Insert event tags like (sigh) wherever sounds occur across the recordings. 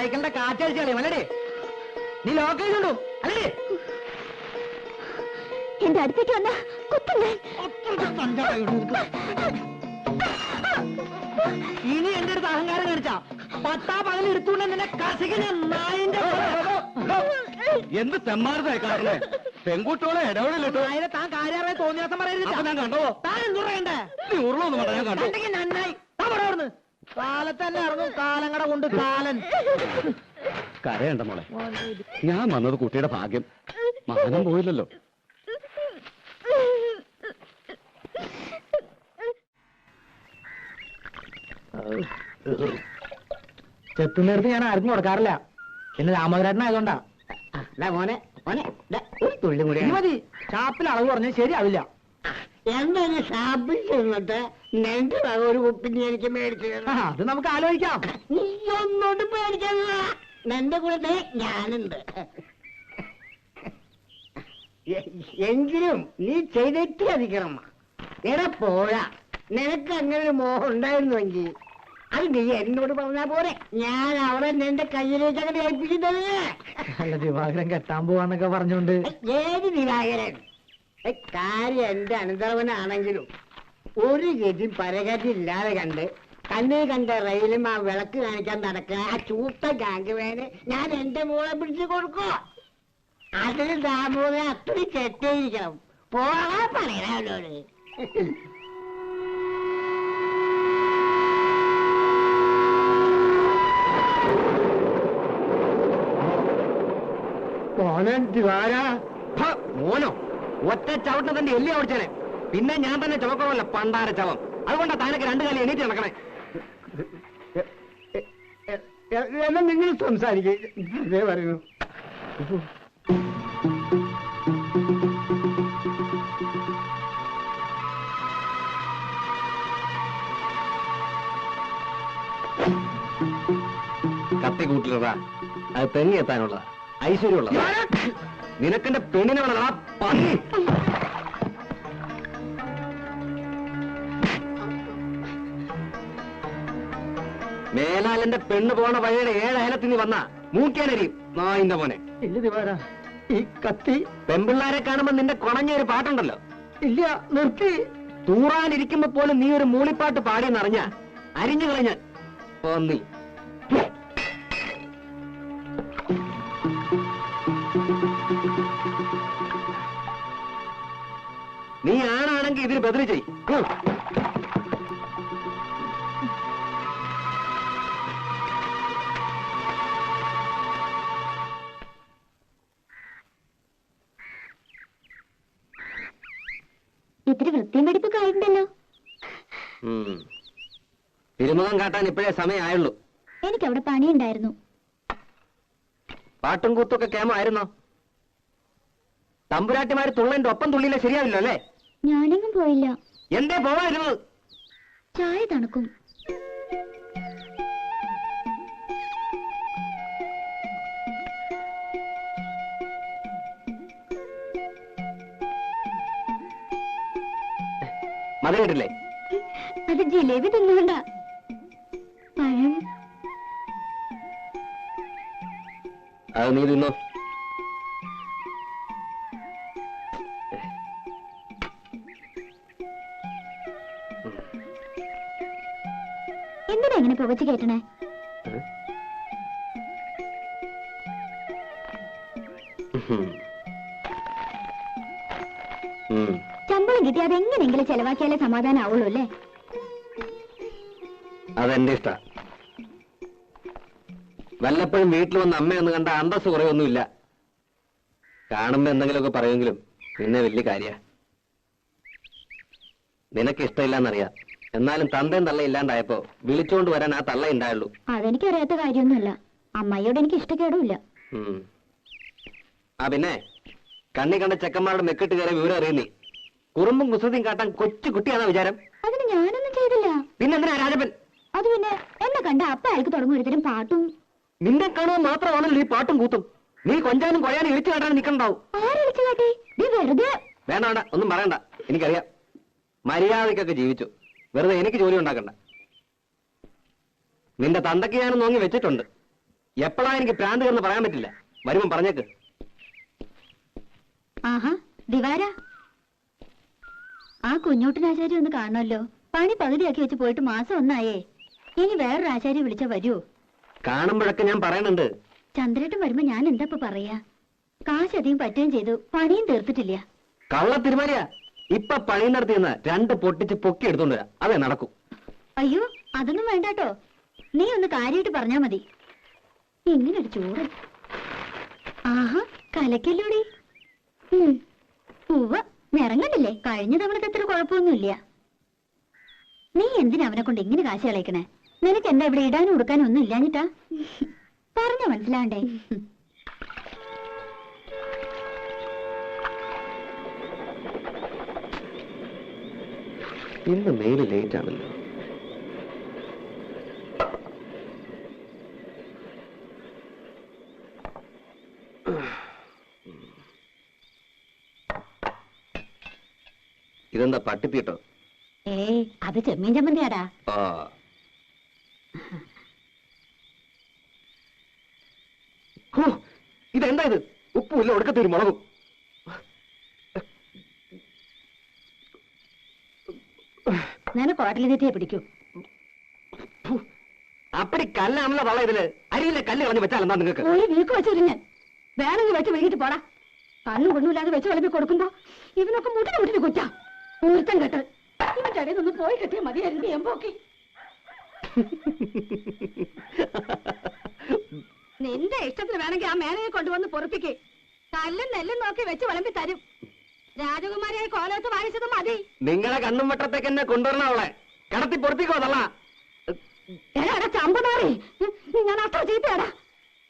സൈക്കിളിന്റെ കാറ്റടിച്ച് കളയും അല്ലേ നീ ലോക്ക് ചെയ്തോണ്ടു അല്ലേ എന്റെ അടുത്തേക്ക് വന്ന കുത്തും ഞാൻ. ഇനി എന്റെ അടുത്ത് അഹങ്കാരം കാണിച്ചാ. പത്താ പകൽ എടുത്തുകൊണ്ട് നിന്നെ കസികനെ നായിന്റെ എന്ത് തെമ്മാരതായി കാണുന്നേ? പെൺകുട്ടികളെ ഇടപെടലിട്ടോ നായനെ താൻ കാര്യമായി തോന്നിയാസം പറയരുത് ഞാൻ കണ്ടോ താൻ എന്തു പറയണ്ടേ? നീ ഉരുളൊന്നും വേണ്ട ഞാൻ കണ്ടു നന്നായി. താൻ പറ തന്നെ ഇറങ്ങും കാലങ്ങടെ കൊണ്ട് കാലൻ. കരയണ്ട മോളെ. ഞാൻ വന്നത് കുട്ടിയുടെ ഭാഗ്യം. മാനം പോയില്ലല്ലോ. ചെത്തുന്നിടത്ത് ഞാൻ ആർക്കും കൊടുക്കാറില്ല. പിന്നെ രാമകരാട്ടനായതുകൊണ്ടാ മോനെ മോനെ ഒരു തുള്ളി കൂടി മതി. ചാപ്പിൽ അളവ് പറഞ്ഞാൽ ശരിയാവില്ല. എന്താണ് ഷാപ്പിൽ ചെന്നിട്ട് ഒരു കുപ്പിഞ്ഞി എനിക്ക് മേടിച്ചു ആ, തരണം. അത് നമുക്ക് ആലോചിക്കാം. നീ ഒന്നോട്ട് പേടിക്കണ്ട നിന്റെ കൂടെ ഞാനുണ്ട്. എ- എങ്കിലും നീ ചെയ്തിട്ട് അധികണം എടാ പോരാ നിനക്ക് അങ്ങനെ ഒരു മോഹം ഉണ്ടായിരുന്നുവെങ്കിൽ അത് നീ എന്നോട് പറഞ്ഞാ പോരെ. ഞാൻ അവളെ നിന്റെ കയ്യിലേക്ക് അങ്ങനെ ഏൽപ്പിക്കുന്നത് അല്ല ദിവാകരൻ കെട്ടാൻ പോവാന്നൊക്കെ പറഞ്ഞോണ്ട്. ഏത് ദിവാകരൻ? കാര്യം എന്റെ അനന്തരവനാണെങ്കിലും ഒരു ഗതി പരഗതി ഇല്ലാതെ കണ്ട് കണ്ണിൽ കണ്ട റെയിലും ആ വിളക്ക് കാണിക്കാൻ നടക്കുന്ന ആ ചൂത്ത ഗാംഗുവേനെ വേന് ഞാൻ എന്റെ മോളെ പിടിച്ചു കൊടുക്കോ? അതിന് ദാമോദരൻ അത്രയും കെട്ടിയിരിക്കണം പോകാൻ പറയണോട് മോനൻ മോനോ? ഒറ്റ ചവിട്ടിന് തന്റെ എല്ലി ഓടിച്ചേനെ പിന്നെ ഞാൻ തന്നെ ചുമക്കണമല്ല പണ്ടാര ചവം. അതുകൊണ്ടാ താനൊക്കെ രണ്ടു കാലം എണീറ്റ് നടക്കണേ. എന്നാ നിങ്ങൾ സംസാരിക്കേ. പറയുന്നു. കത്തി കൂട്ടിലതാ. അത് തെങ്ങി എത്താനുള്ളതാ ഐശ്വര്യമുള്ളതാ നിനക്കെന്റെ പെണ്ണിനെ വേണം. ആ പന്നി. മേലാലെന്റെ പെണ്ണ് പോണ വഴിയുടെ ഏഴ് അയലത്തിൽ നീ വന്ന. മൂക്കേനരിയും നായിന്റെ മോനെ. ഇല്ല ദിവാര ഈ കത്തി പെമ്പിള്ളാരെ കാണുമ്പോ നിന്റെ കുണഞ്ഞ ഒരു പാട്ടുണ്ടല്ലോ. ഇല്ല നിർത്തി. തൂറാനിരിക്കുമ്പോ പോലും നീ ഒരു മൂളിപ്പാട്ട് പാടിയെന്നറിഞ്ഞ അരിഞ്ഞു കളഞ്ഞ പന്നി. ആണാണെങ്കിൽ ഇതിന് ബദലി ചെയ്. ഉം. ഇത്തിരി വൃത്തിയും വെടിപ്പൊക്കെ ആയിട്ടുണ്ടല്ലോ. തിരുമുഖം കാട്ടാൻ ഇപ്പോഴേ സമയമായുള്ളൂ എനിക്ക് അവിടെ പണിയുണ്ടായിരുന്നു. പാട്ടും കൂത്തൊക്കെ കേമായിരുന്നോ തമ്പുരാട്ടിമാര് തുള്ളന്റെ ഒപ്പം തുള്ളിയില്ല ശരിയാവില്ല അല്ലേ ഞാനെങ്ങും പോയില്ല. എന്തേ പോവായിരുന്നത് ചായ തണുക്കും. അത് ജിലേബി തിന്നുകൊണ്ടാ. പഴം. അത് നീ തിന്നോ. എന്തിനാ കേട്ടണേ. ശമ്പളം കിട്ടി അതെങ്ങനെയെങ്കിലും ചെലവാക്കിയാലേ സമാധാനം ആവുള്ളൂ അല്ലേ? അതെന്റെ ഇഷ്ട. വല്ലപ്പോഴും വീട്ടിൽ വന്ന് അമ്മയൊന്ന് കണ്ട അന്തസ് കുറയൊന്നുമില്ല കാണുമ്പോ എന്തെങ്കിലുമൊക്കെ പറയുമെങ്കിലും പിന്നെ വലിയ കാര്യ. നിനക്ക് ഇഷ്ടമില്ലെന്നറിയാം എന്നാലും തന്തയും തള്ള ഇല്ലാണ്ടായപ്പോ വിളിച്ചോണ്ട് വരാൻ ആ തള്ള ഉണ്ടായുള്ളൂ അതെനിക്കറിയാത്ത കാര്യമൊന്നുമല്ല. അമ്മയോട് എനിക്ക് ഇഷ്ടക്കേടുമില്ല. ആ പിന്നെ കണ്ണി കണ്ട ചെക്കന്മാരുടെ മെക്കിട്ട് കയറിയ വിവരം അറിയുന്നേ. കുറുമ്പും കുസൃതിയും കാട്ടാൻ കൊച്ചു കുട്ടിയാണോ വിചാരം? അതിന് ഞാനൊന്നും ചെയ്തില്ല. പിന്നെന്തിനാ രാജപ്പൻ? അത് പിന്നെ എന്നെ കണ്ട അപ്പ അയാൾക്ക് തുടങ്ങും പാട്ടും. നിന്നെ കാണുമ്പോൾ മാത്രമാണല്ലോ ഈ പാട്ടും കൂത്തും. നീ കൊഞ്ചാനും കൊയാനും ഇളിച്ചു കാട്ടാൻ നിൽക്കണ്ടാവും ആരടിച്ചു കാട്ടി? നീ വെറുതെ വേണ്ട വേണ്ട ഒന്നും പറയണ്ട. എനിക്കറിയാം. മര്യാദക്കൊക്കെ ജീവിച്ചു. വെറുതെ എനിക്ക് ജോലി ഉണ്ടാക്കണ്ട. നിന്റെ തന്തയ്ക്ക് ഞാൻ നോങ്ങി വെച്ചിട്ടുണ്ട്. എപ്പോഴാ എനിക്ക് പ്രാന്ത് കയറുന്ന പറയാൻ പറ്റില്ല. വരുമ്പം പറഞ്ഞേക്ക്. ആഹാ ദിവാര. ആ കുഞ്ഞൂട്ടനാചാര്യ ഒന്ന് കാണണല്ലോ പണി പകുതിയാക്കി വെച്ച് പോയിട്ട് മാസം ഒന്നായേ. ഇനി വേറൊരു ആചാര്യ വിളിച്ചാ വരൂ കാണുമ്പോഴൊക്കെ ഞാൻ പറയുന്നുണ്ട്. ചന്ദ്രേട്ടൻ വരുമ്പോ ഞാൻ എന്താ പറയാ? കാശ് അധികം പറ്റുകയും ചെയ്തു. പണിയും തീർത്തിട്ടില്ല. കള്ള തിരുമലയാ ഇപ്പൊ പണി നടത്തി രണ്ട് പൊട്ടിച്ച് പൊക്കി എടുത്തോണ്ട് വരാം. അതെ നടക്കും. അയ്യോ അതൊന്നും വേണ്ടാട്ടോ. നീ ഒന്ന് കാര്യമായിട്ട് പറഞ്ഞാ മതി. ഇങ്ങനൊരു ചൂട് ആഹാ കലക്കല്ലൂടി. ഉവ്വ നിറങ്ങണ്ടില്ലേ കഴിഞ്ഞ തവണത്തെ അത്ര കുഴപ്പമൊന്നുമില്ല. നീ എന്തിനാ അവനെ കൊണ്ട് ഇങ്ങനെ കാശ് കളയിക്കണേ? നിനക്ക് എന്താ ഇവിടെ ഇടാനും കൊടുക്കാനും ഒന്നും ഇല്ലാഞ്ഞിട്ടാ? പറഞ്ഞ മനസ്സിലാണ്ടേ ഇന്ന് മെയിൽ ലേറ്റ് ആണല്ലോ. ഇതെന്താ പട്ടിത്തീട്ടോ ഏയ് അത് ചെമ്മീൻ ചമ്മന്തിയാടാ. ആ. ഇതെന്താ ഇത്? ഉപ്പുമില്ല ഒടുക്കത്തൊരു മുളകും. തെറ്റിയെ പിടിക്കൂ. അപ്പടി കല്ലാണല്ലോ തള്ള ഇതിൽ അരിയിലെ കല്ല് കളഞ്ഞ് വെച്ചാൽ എന്താ നിങ്ങൾക്ക് ഒരു വീക്ക് വെച്ചിരുന്ന് വേണമെങ്കിൽ വെച്ച് വൈകിട്ട് പോടാ. കണ്ണും കൊണ്ടുമില്ലാതെ വെച്ച് വിളമ്പി കൊടുക്കുമ്പോ ഇവനൊക്കെ മുട്ടിന് മുട്ടിന് കുറ്റ. ഊർത്തം കെട്ട്. ഇവന്റെ ഇടയിൽ നിന്ന് പോയി കിട്ടിയ മതിയായിരുന്നു എമ്പോക്കി. (laughs) നിന്റെ ഇഷ്ടത്തിന് വേണമെങ്കിൽ ആ മേനയെ കൊണ്ടുവന്ന് പൊറപ്പിക്കേ. കല്ലും നെല്ലും നോക്കി വെച്ച് വിളമ്പി തരും. രാജകുമാരിയെ കോലത്ത് വാങ്ങിച്ചത് മതി. നിങ്ങളെ കണ്ണും വട്ടത്തേക്ക് എന്നെ കൊണ്ടുവരണം അവളെ. കടത്തി പൊറപ്പിക്കോ തള്ള. എടാ ചമ്പനാറി ഞാൻ അത്ര ചീത്തയാടാ.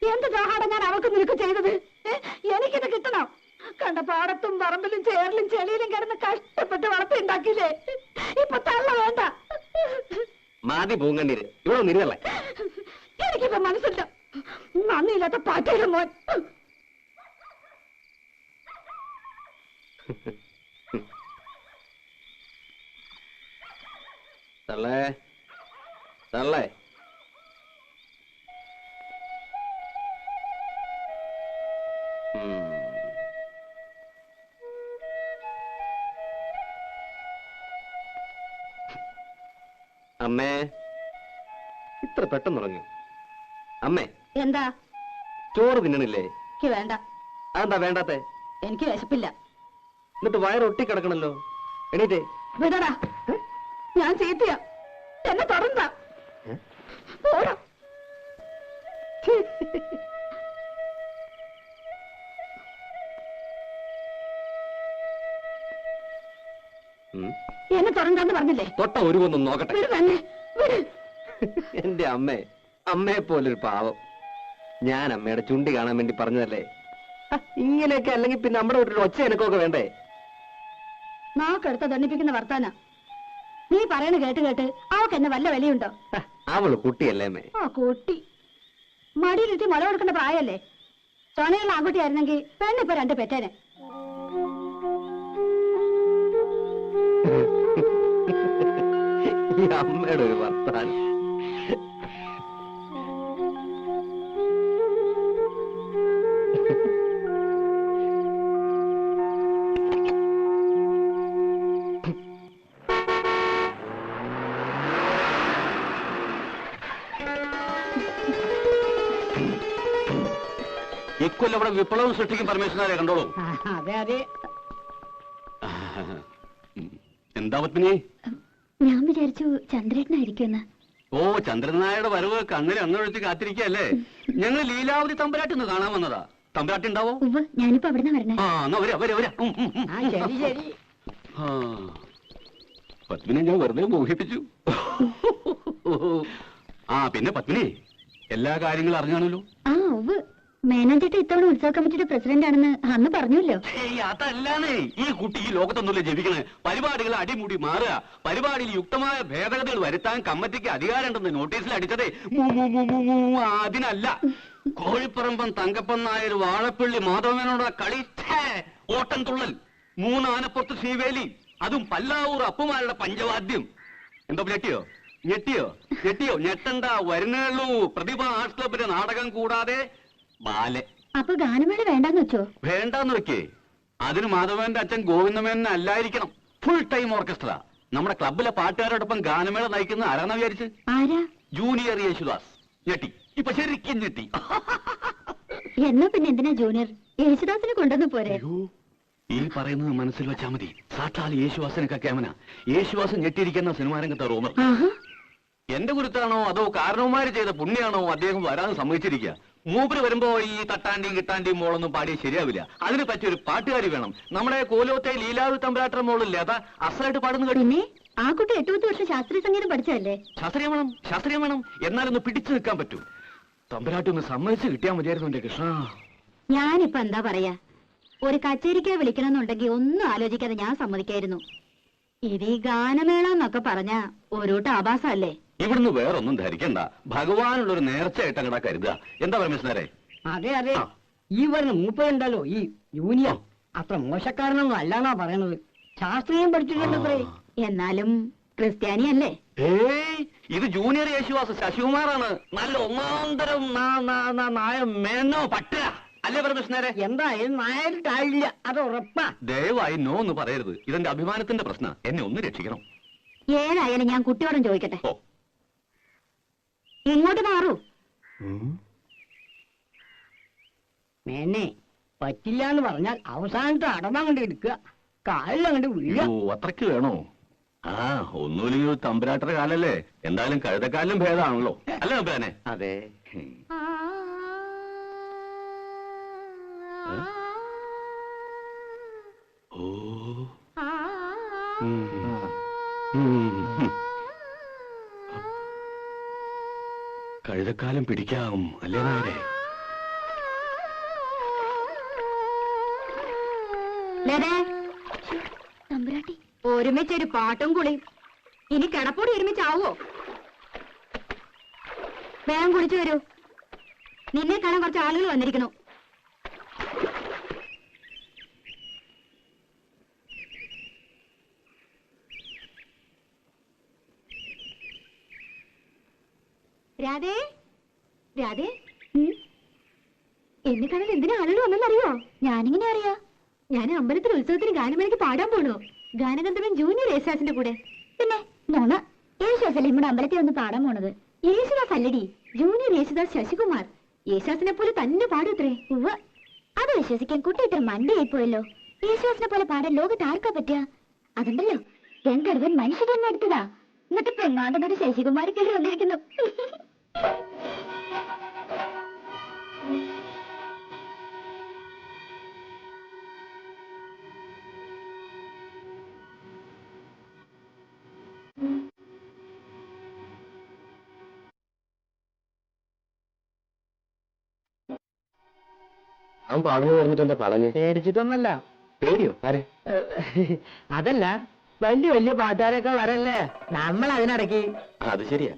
എന്ത് ദ്രോഹാടാ ഞാൻ അവൾക്ക് നിനക്ക് ചെയ്തത്? എനിക്കിത് കിട്ടണം? കണ്ട പാടത്തും പറമ്പിലും ചേറിലും ചെളിയിലും കിടന്ന് കഷ്ടപ്പെട്ട് വളർത്തിണ്ടാക്കിയില്ലേ ഇപ്പൊ തള്ള വേണ്ട. മാതി പൂങ്കണ്ണീര് ഇവിടെ ഒന്നിരുന്നല്ലേ എനിക്കിപ്പോ മനസ്സില്ല. നന്ദിയില്ലാത്ത പാറ്റയിലും മോൻ. തള്ളേ തള്ളേ. അമ്മേ ഇത്ര പെട്ടെന്ന് തുടങ്ങി അമ്മേ എന്താ? ചോറ് തിന്നണില്ലേ? എനിക്ക് വേണ്ട. അതെന്താ വേണ്ടാത്തെ? എനിക്ക് വിശപ്പില്ല. എന്നിട്ട് വയറൊട്ടി ഒട്ടിക്കിടക്കണല്ലോ. എണീറ്റേ. വിടടാ ഞാൻ ചീത്തയാ. എന്നെ തുടർന്ന? ഓടാ. എന്നെ തുടർന്നാന്ന് പറഞ്ഞില്ലേ? തൊട്ട ഒരു കൊന്നും നോക്കട്ടെ. എന്റെ അമ്മേ അമ്മയെ പോലൊരു പാവം. ഞാൻ അമ്മയുടെ ചുണ്ടി കാണാൻ വേണ്ടി പറഞ്ഞതല്ലേ? ഇങ്ങനെയൊക്കെ അല്ലെങ്കിൽ പിന്നെ നമ്മുടെ വീട്ടിൽ ഒച്ച എനക്കൊക്കെ വേണ്ടേ? നാക്കെടുത്ത ദണ്ണിപ്പിക്കുന്ന വർത്താന. നീ പറയണ കേട്ട് കേട്ട് അവൾക്ക് എന്നെ വല്ല വിലയുണ്ടോ? അവൾ കുട്ടിയല്ലേ ആ കുട്ടി. മടിയിലിട്ട് മുല കൊടുക്കേണ്ട പ്രായല്ലേ? തുണയുള്ള ആൺകുട്ടിയായിരുന്നെങ്കിൽ പെണ്ണിപ്പോ രണ്ട് പെറ്റേനെ. അമ്മയുടെ ഒരു വർത്താനം. വിപ്ലവം സൃഷ്ടിക്കും പരമേശ്വരനെ കണ്ടോളൂ. അതെ അതെ. എന്താ പത്മിനി? ഞാൻ വിചാരിച്ചു ചന്ദ്രേട്ടനായിരിക്കുമെന്ന്. ഓ ചന്ദ്രനായുടെ വരവ് കണ്ണിൽ അന്നൊഴിച്ച് കാത്തിരിക്കല്ലേ ഞങ്ങൾ ലീലാവതി തമ്പുരാട്ടി ഒന്ന് കാണാൻ വന്നതാ. തമ്പുരാട്ടി ഉണ്ടാവോ? ഞാനിപ്പോ അവിടുന്ന് വരണേ. ആ എന്നാ വരാ വരാ വരാ. പത്മിനെ ഞാൻ വെറുതെ മോഹിപ്പിച്ചു. ആ പിന്നെ പത്മിനി എല്ലാ കാര്യങ്ങളും അറിഞ്ഞാണല്ലോ. ആ ഉവ്വ് ഇത്തവണ ഉത്സവ കമ്മിറ്റിയുടെ പ്രസിഡന്റ് ആണെന്ന് അന്ന് പറഞ്ഞല്ലോ അതല്ലാന്നേ. ഈ കുട്ടി ഈ ലോകത്തൊന്നുമില്ല ജപിക്കണേ. പരിപാടികൾ അടിമുടി മാറുക. പരിപാടിയിൽ യുക്തമായ ഭേദഗതികൾ വരുത്താൻ കമ്മിറ്റിക്ക് അധികാരമുണ്ടെന്ന് നോട്ടീസിൽ അടിച്ചതേ. അതിനല്ല. കോഴിപ്പറമ്പൻ തങ്കപ്പൻ നായർ വാഴപ്പള്ളി മാധവനോട് കളി. ഛേ, ഓട്ടം തുള്ളൽ. മൂന്നാനപ്പുറത്ത് ശ്രീവേലി. അതും പല്ലാവൂർ അപ്പുമാരുടെ പഞ്ചവാദ്യം. എന്തോ ഞെട്ടിയോ? ഞെട്ടിയോ? ഞെട്ടിയോ? ഞെട്ടണ്ട വരുന്നേള്ളൂ പ്രതിഭ ആർട്സ് ക്ലബിന്റെ നാടകം കൂടാതെ ബാലെ അപ്പൊ ഗാനമേള വേണ്ടെന്ന് വെച്ചോ? വേണ്ടാന്ന് വെക്കേ. അതിന് മാധവന്റെ അച്ഛൻ ഗോവിന്ദമേനൻ അല്ലായിരിക്കണം. ഫുൾ ടൈം ഓർക്കസ്ട്ര നമ്മുടെ ക്ലബിലെ പാട്ടുകാരോടൊപ്പം ഗാനമേള നയിക്കുന്ന ആരാണെന്ന് വിചാരിച്ച്? ആരാ? ജൂനിയർ യേശുദാസ്. ഞെട്ടി. ഇപ്പൊ ശരിക്കും ഞെട്ടി. എന്നാ പിന്നെ എന്തിനാ ജൂനിയർ യേശുദാസിനെ കൊണ്ടുവന്ന് പോരെ. ഈ പറയുന്നത് മനസ്സിൽ വെച്ചാ മതി. സാക്ഷാൽ യേശുവാസനൊക്കെ ക്യാമന. യേശുവാസൻ ഞെട്ടിയിരിക്കുന്ന സിനിമാ രംഗത്തെ റൂമർ. എന്റെ കുരുത്താണോ അതോ കാരണവന്മാര് ചെയ്ത പുണ്യാണോ അദ്ദേഹം വരാതെ സമ്മതിച്ചിരിക്കുക മൂപ്പര് വരുമ്പോ ഈ തട്ടാണ്ടിയും കിട്ടാണ്ടിയും മോളൊന്നും പാടിയ ശരിയാവില്ല. അതിന് പറ്റിയൊരു പാട്ടുകാരി വേണം. നമ്മുടെ കോലോത്തെ ലീലാവി തമ്പരാട്ടർ മോളില്ലേ? അതാ അസലായിട്ട് പാടുന്ന കേട്ടു. പിന്നെ ആ കുട്ടി എട്ട് പത്ത് വർഷം ശാസ്ത്രീയ സംഗീതം പഠിച്ചതല്ലേ? ശാസ്ത്രീയം വേണം ശാസ്ത്രീയം വേണം. എന്നാലൊന്ന് പിടിച്ചു നിൽക്കാൻ പറ്റൂ. തമ്പരാട്ടി ഒന്ന് സമ്മതിച്ച് കിട്ടിയാൽ മതിയായിരുന്നു എന്റെ കൃഷ്ണ. ഞാനിപ്പോ എന്താ പറയാ? ഒരു കച്ചേരിക്കാ വിളിക്കണമെന്നുണ്ടെങ്കിൽ ഒന്നും ആലോചിക്കാതെ ഞാൻ സമ്മതിക്കായിരുന്നു. ഇത് ഈ ഗാനമേള എന്നൊക്കെ പറഞ്ഞ ഒരു ആഭാസല്ലേ ഇവിടുന്ന് വേറൊന്നും ധരിക്കണ്ട. ഭഗവാനുള്ള ഒരു നേർച്ചയായിട്ട് അങ്ങടാ കരുതുക. എന്താ പരമേശ്വരേ അതെ അതെ. ആ. ഈ പറഞ്ഞ മൂപ്പരുണ്ടല്ലോ ഈ യൂനിയൻ. അത്ര മോശക്കാരനൊന്നും അല്ലാന്നാ പറയണത്. ശാസ്ത്രീയം പഠിച്ചിട്ടുണ്ടത്രേ. എന്നാലും ക്രിസ്ത്യാനിയല്ലേ? ഏയ് ഇത് ജൂനിയർ യേശുവാസ് ശശികുമാറാണ്. നല്ല ഒന്നാന്തരം നാ- നാ- നാ- നായ മേനോ പട്ട. അല്ലേ പരമേശ്വരേ എന്തായാലും നായരിട്ടായില്ല അത് ഉറപ്പാ. ദയവായി നോ എന്ന് പറയരുത്. ഇതെന്റെ അഭിമാനത്തിന്റെ പ്രശ്നം. എന്നെ ഒന്ന് രക്ഷിക്കണം. ഏതായാലും ഞാൻ കുട്ടിയോടും ചോദിക്കട്ടെ? ഓ. ഇങ്ങോട്ട് മാറൂ. മേനെ പറ്റില്ല എന്ന് പറഞ്ഞാൽ അവസാനത്തെ അടമങ്ങണ്ട് എടുക്കുക. കാലിലങ്ങണ്ട് വീഴുക അത്രയ്ക്ക് വേണോ? ആ ഒന്നുമില്ലെങ്കിൽ തമ്പുരാട്ടറ കാലല്ലേ? എന്തായാലും കഴുതക്കാലിലും ഭേദമാണല്ലോ. അല്ലേ തമ്പുരാനെ അതെ. ഓ ഉം. ഉം. കഴുതക്കാലം പിടിക്കാം അല്ലേ നായരെ? തമ്പുരാട്ടി. ഒരുമിച്ചൊരു പാട്ടും കുളി ഇനി കിടപ്പോടി ഒരുമിച്ചാവോ? വേഗം കുളിച്ചു വരൂ. നിന്നെ കാണാൻ കുറച്ച് ആളുകൾ വന്നിരിക്കണു രാധേ? രാധേ? എന്നെ കാണാൻ എന്തിനാ ആളുകൾ വന്നെന്നറിയോ? ഞാനിങ്ങനെ അറിയാ. ഞാൻ അമ്പലത്തിൽ ഉത്സവത്തിന് ഗാനമേളയ്ക്ക് പാടാൻ പോണു. ഗാനഗന്ധർവൻ ജൂനിയർ യേശുദാസിന്റെ കൂടെ. പിന്നെ നോണ യേശുദാസല്ലേ നമ്മുടെ അമ്പലത്തിൽ വന്ന് പാടാൻ പോണത്? യേശുദാസ് അല്ലടി ജൂനിയർ യേശുദാസ് ശശികുമാർ. യേശുദാസിനെ പോലെ തന്നെ പാടൂത്രേ ഉവ്വ. അത് വിശ്വസിക്കാൻ കുട്ടിയിട്ട് മണ്ടിയായി പോയല്ലോ. യേശുദാസിനെ പോലെ പാടാൻ ലോകത്ത് ആർക്കാ പറ്റുക അതുണ്ടല്ലോ രണ്ടടുവൻ മനുഷ്യ തന്നെ എടുത്തതാ. എന്നിട്ട് പെങ്ങാണ്ടൊരു ശശികുമാർ കയറി വന്നിരിക്കുന്നു. അവൻ പറഞ്ഞു പറഞ്ഞിട്ട് എന്താ പറഞ്ഞു പേടിച്ചിട്ടൊന്നല്ല. പേടിയോ? ആരെ? അതല്ല വലിയ വലിയ പാട്ടുകാരൊക്കെ വരല്ലേ? നമ്മൾ അതിനടക്കി അത് ശരിയാ.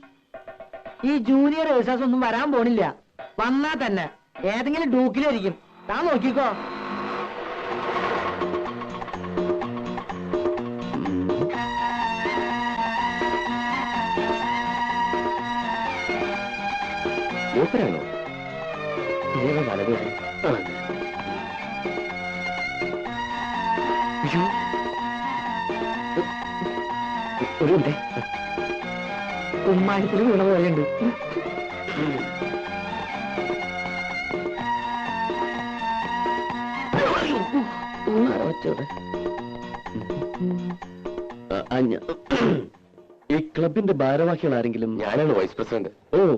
ഈ ജൂനിയർ ഏഴ്സാസ് ഒന്നും വരാൻ പോണില്ല. വന്നാ തന്നെ. ഏതെങ്കിലും ഡൂക്കിലായിരിക്കും. താൻ നോക്കിക്കോ. ഒരു കുമ്മായത്തിൽ വീണ പോലെയുണ്ട് ഈ ക്ലബിന്റെ ഭാരവാഹികൾ ആരെങ്കിലും? ഞാനാണ് വൈസ് പ്രസിഡന്റ്. ഓ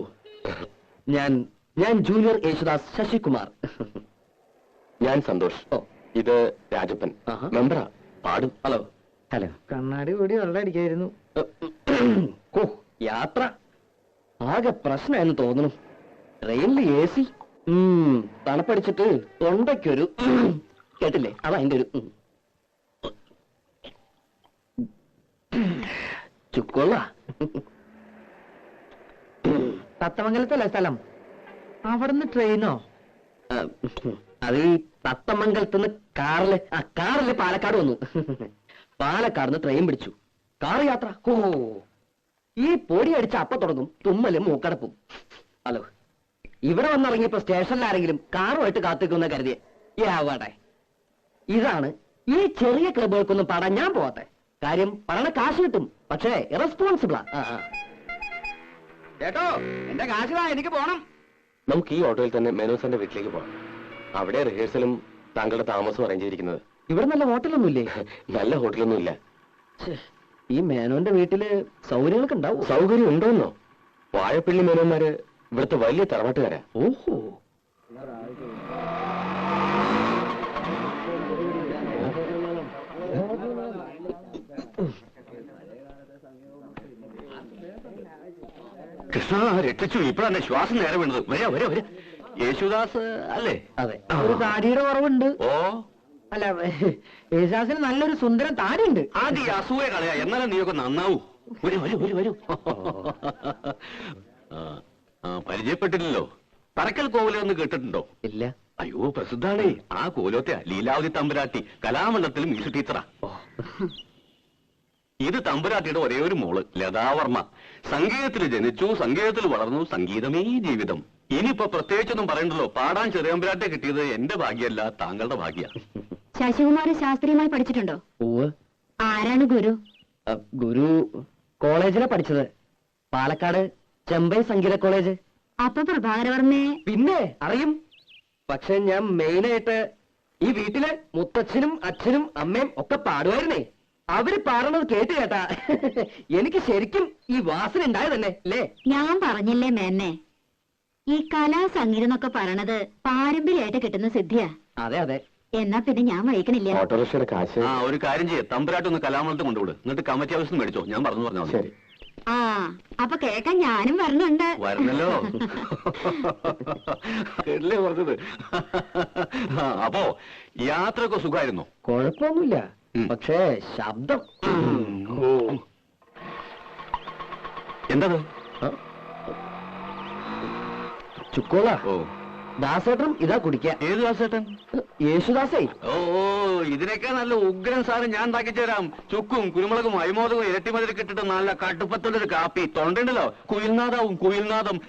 ഞാൻ ഞാൻ ജൂനിയർ യേശുദാസ് ശശികുമാർ. ഞാൻ സന്തോഷ്. ഓ. ഇത് രാജപ്പൻ. മെമ്പറാ. പാടും. ഹലോ. ഹലോ കണ്ണാടി കൂടി വെള്ളം അടിക്കായിരുന്നു. യാത്ര? ആകെ പ്രശ്നമെന്ന് തോന്നുന്നു. ട്രെയിനിൽ എ സി? തണുപ്പടിച്ചിട്ട് തൊണ്ടയ്ക്കൊരു (clears throat) കേട്ടില്ലേ? അതാ അതിന്റെ ഒരു ചുക്കോള ചുക്കൊള്ള. തത്തമംഗലത്തല്ലേ സ്ഥലം? അവിടുന്ന് ട്രെയിനോ? അത് ഈ തത്തമംഗലത്തുനിന്ന് കാറിൽ ആ കാറിൽ പാലക്കാട് വന്നു. പാലക്കാട് നിന്ന് ട്രെയിൻ പിടിച്ചു. കാർ യാത്ര. ഓ ഈ പൊടി അടിച്ച അപ്പ തുടങ്ങും തുമ്മലും മൂക്കടപ്പും. ഹലോ ഇവിടെ വന്നിറങ്ങിയപ്പോ സ്റ്റേഷനിൽ ആരെങ്കിലും കാറുമായിട്ട് കാത്തിക്കുന്ന കരുതിയെ ആവാട്ടെ ഇതാണ് ഈ ചെറിയ ക്ലബുകൾക്കൊന്നും പാടാൻ ഞാൻ പോവാത്തെ. കാര്യം പറയണ കാശ് കിട്ടും പക്ഷേ ഇറസ്പോൺസിബിളാ ചേട്ടോ എന്റെ കാശിലാ എനിക്ക് പോണം. നമുക്ക് ഈ ഓട്ടോയിൽ തന്നെ മെനോസന്റെ വീട്ടിലേക്ക് പോകാം. അവിടെ റിഹേഴ്സലും താങ്കളുടെ താമസവും അറേഞ്ച് ചെയ്തിരിക്കുന്നത്. ഇവിടെ നല്ല ഹോട്ടലൊന്നുമില്ലേ? (laughs) നല്ല ഹോട്ടലൊന്നും ഇല്ല ഛെ, ഈ മേനോന്റെ വീട്ടിൽ സൗകര്യങ്ങളൊക്കെ ഉണ്ടാവും? സൗകര്യം ഉണ്ടോന്നോ? വാഴപ്പള്ളി മേനോന്മാര് ഇവിടുത്തെ വലിയ തറവാട്ടുകാരാ. ഓഹോ. കൃഷ്ണ രക്ഷിച്ചു. ഇപ്പഴാണ് ശ്വാസം നേരെ വീണത്. വരാ വരാ വരാ. യേശുദാസ് അല്ലേ? അതെ. ഒരു താടിയുടെ കുറവുണ്ട് ഓ. അല്ല യേശുദാസിന് നല്ലൊരു സുന്ദരം താടിയുണ്ട്. ആദ്യ ഈ അസൂയ കളയാ. എന്നാലും നീയൊക്കെ നന്നാവൂ. വരൂ വരൂ വരൂ വരൂ. ആ, ആ, പരിചയപ്പെട്ടില്ലല്ലോ. പറക്കൽ കോവിലെന്ന് കേട്ടിട്ടുണ്ടോ? ഇല്ല. അയ്യോ പ്രസിദ്ധാണേ. ആ കോലോത്തെ ലീലാവതി തമ്പുരാട്ടി കലാമണ്ഡലത്തിൽ മ്യൂസിക് ടീച്ചറാ ഇത് തമ്പുരാട്ടിയുടെ ഒരേ ഒരു മോൾ ലതാവർമ്മ. സംഗീതത്തിൽ ജനിച്ചു സംഗീതത്തിൽ വളർന്നു സംഗീതമേ ജീവിതം. ഇനിയിപ്പോ പ്രത്യേകിച്ചൊന്നും പറയണ്ടല്ലോ. പാടാൻ ചെറിയമ്പുരാട്ടെ കിട്ടിയത് എന്റെ ഭാഗ്യമല്ല താങ്കളുടെ ഭാഗ്യ. ശശികുമാർ ശാസ്ത്രീയമായി പഠിച്ചിട്ടുണ്ടോ? ആരാണ് ഗുരു? ഗുരു കോളേജിലാ പഠിച്ചത്. പാലക്കാട് ചെമ്പൈ സംഗീത കോളേജ്. അപ്പൊ പ്രഭാകരവർമ്മയെ പിന്നെ അറിയും. പക്ഷെ ഞാൻ മെയിനായിട്ട് ഈ വീട്ടിലെ മുത്തച്ഛനും അച്ഛനും അമ്മയും ഒക്കെ പാടുമായിരുന്നേ. അവർ പാടണത് കേട്ട് കേട്ടാ. (laughs) എനിക്ക് ശരിക്കും ഈ വാസന ഉണ്ടായതല്ലേ അല്ലേ? ഞാൻ പറഞ്ഞില്ലേ മേന്നെ? ഈ കലാ സംഗീതം എന്നൊക്കെ പറയണത് പാരമ്പര്യമായിട്ട് കിട്ടുന്ന സിദ്ധിയാ. അതെ അതെ. എന്നാ പിന്നെ ഞാൻ വഹിക്കണില്ല ഓട്ടോറിക്ഷയുടെ കാശ്. ആ ഒരു കാര്യം ചെയ്യ. തമ്പുരാട്ട് ഒന്ന് കലാമണ്ഡലത്തിൽ കൊണ്ടുവിട്. എന്നിട്ട് കമ്മിറ്റി ഹൗസിൽ നിന്ന് മേടിച്ചോ. ഞാൻ പറഞ്ഞു പറഞ്ഞാൽ ശരി. ആ അപ്പൊ കേക്കാൻ ഞാനും വരണുണ്ട് വരണല്ലോ (laughs) കേട്ടില്ലേ പറഞ്ഞത്? ആ, അപ്പോ യാത്രയൊക്കെ സുഖമായിരുന്നു കുഴപ്പമൊന്നുമില്ല. ഉം. പക്ഷേ ശബ്ദം. എന്താ ചുക്കോളാ ചുക്കോള. ഓ. ദാസേട്ടൻ ഇതാ കുടിക്ക. ഏത് ദാസേട്ടൻ? യേശുദാസേ. ഓ ഇതിനൊക്കെ നല്ല ഉഗ്രൻ സാറ് ഞാൻ ഉണ്ടാക്കി തരാം. ചുക്കും കുരുമുളകും അയ്മോദകവും ഇരട്ടിമതിൽ കിട്ടിട്ട് നല്ല കടുപ്പത്തുള്ളൊരു കാപ്പി. തൊണ്ടുണ്ടല്ലോ കുയിൽനാഥാവും കുയിൽനാദം.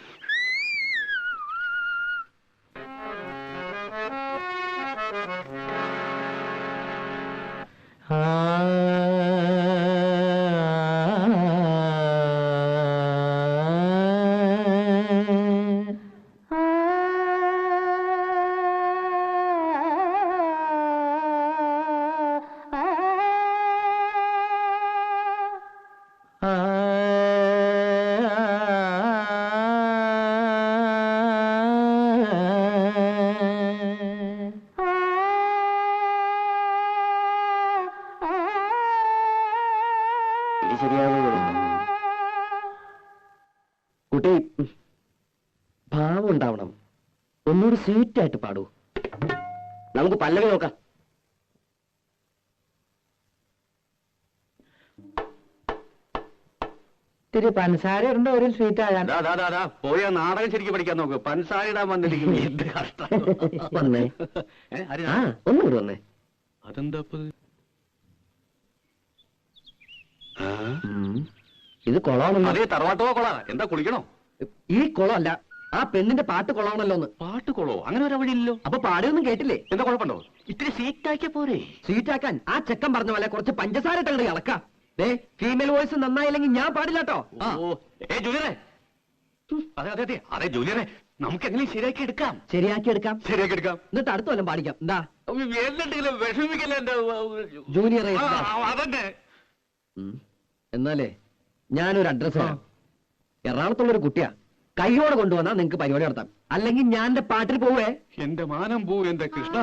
കുട്ടി ഭാവം ഉണ്ടാവണം ഒന്നുകൂടി സ്വീറ്റ് ആയിട്ട് പാടൂ. നമുക്ക് പല്ലവി നോക്കാം. ഇത്തിരി പഞ്ചസാര ഇടണ്ട ഒരു സ്വീറ്റ് ദാ, പോയി നാടകം ശരിക്കും പഠിക്കാൻ നോക്ക്. പൻസാര ഇടാൻ വന്നിരിക്കും എന്ത് കഷ്ടം. ആര് ആ ഒന്നുകൂടി വന്നേ. അതെന്താ ഇത്? കൊളമാണല്ലോ അതേ തറവാട്ടോ കൊള. എന്താ കുളിക്കണോ? ഈ കൊളമല്ല ആ പെണ്ണിന്റെ പാട്ട് കൊളാണല്ലോ ഒന്ന് പാട്ട് കൊളോ? അങ്ങനെ ഒരു വഴിയില്ലല്ലോ അപ്പൊ പാടിയൊന്നും കേട്ടില്ലേ? എന്താ കുഴപ്പമുണ്ടോ? ഇത്തിരി സീറ്റാക്കിയ പോരെ. സീറ്റ് ആക്കാൻ ആ ചെക്കൻ പറഞ്ഞ പോലെ കുറച്ച് പഞ്ചസാര ഇട്ടങ്ങട് ഇളക്കാം. ദേ ഫീമെയിൽ വോയിസ് നന്നായില്ലെങ്കിൽ ഞാൻ പാടില്ലട്ടോ. ഏ ജൂലിയറെ അതെ അതെ അതെ. അതെ ജൂലിയറെ നമുക്ക് എങ്ങനെ ശരിയാക്കി എടുക്കാം. ശരിയാക്കി എടുക്കാം. ശരിയാക്കി എടുക്കാം. എന്നിട്ട് അടുത്ത കൊല്ലം പാടിക്കാം. എന്താ എന്തെങ്കിലും വിഷമിക്കല്ലേ ജൂനിയറെ അതന്നെ. എന്നാലേ ഞാനൊരു അഡ്രസ് തരാം എറണാകുളത്തുള്ളൊരു കുട്ടിയാ. കൈയോടെ കൊണ്ടുവന്നാ നിങ്ങക്ക് പരിപാടി നടത്താം. അല്ലെങ്കിൽ ഞാൻ എന്റെ പാട്ടിൽ പോവേ. എന്റെ മാനം പോവേ എന്റെ കൃഷ്ണ.